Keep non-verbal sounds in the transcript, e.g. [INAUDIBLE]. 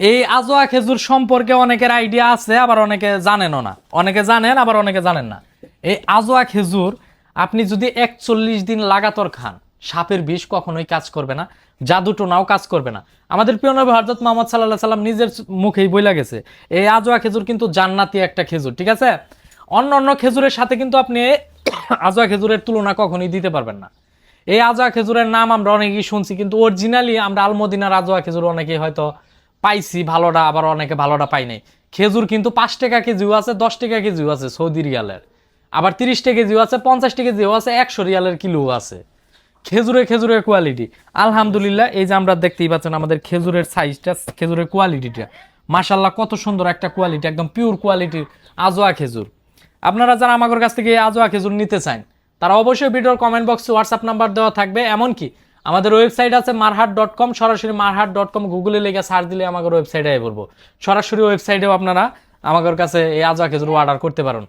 এই আজোয়া খেজুর সম্পর্কে অনেকের আইডিয়া আছে, আবার অনেকে জানেনও না। অনেকে জানেন, আবার অনেকে জানেন না। এই আজোয়া খেজুর আপনি যদি একচল্লিশ দিন লাগাতার খান, সাপের বিষ কখনোই কাজ করবে না, জাদু টোনাও কাজ করবে না। আমাদের প্রিয় নবী হজরত মোহাম্মদ সাল্লাহ সাল্লাম নিজের মুখেই বইলা গেছে, এই আজোয়া খেজুর কিন্তু জান্নাতি একটা খেজুর, ঠিক আছে? অন্য অন্য খেজুরের সাথে কিন্তু আপনি [COUGHS] আজোয়া খেজুরের তুলনা কখনোই দিতে পারবেন না। এই আজোয়া খেজুরের নাম আমরা অনেকেই শুনছি, কিন্তু অরিজিনালি আমরা আলমদিনার আজোয়া খেজুর অনেকেই হয়তো পাইছি, ভালোটা, আবার অনেকে ভালোটা পাই নাই। খেজুর কিন্তু পাঁচ টাকা কেজিও আছে, দশ টাকা কেজিও আছে সৌদি রিয়ালের। আবার তিরিশ টাকা কেজিও আছে, পঞ্চাশ টাকা কেজিও আছে, একশো রিয়ালের কিলো আছে। খেজুরে খেজুরের কোয়ালিটি আলহামদুলিল্লাহ, এই যে আমরা দেখতেই পাচ্ছেন আমাদের খেজুরের সাইজটা খেজুরের কোয়ালিটিটা মাশাল্লাহ কত সুন্দর একটা কোয়ালিটি একদম পিওর কোয়ালিটির আজোয়া খেজুর। আপনারা যারা আমাদের কাছ থেকে আজোয়া খেজুর নিতে চান, তারা অবশ্যই ভিডিওর কমেন্ট বক্সে হোয়াটসঅ্যাপ নাম্বার দেওয়া থাকবে। এমনকি আমাদের ওয়েবসাইট আছে মারহাট ডট কম, সরাসরি মারহাট ডট কম, গুগলে লেগে সার্চ দিলে আমাদের ওয়েবসাইটে বলব। সরাসরি ওয়েবসাইটেও আপনারা আমাদের কাছে এই আজা খেজুর অর্ডার করতে পারেন।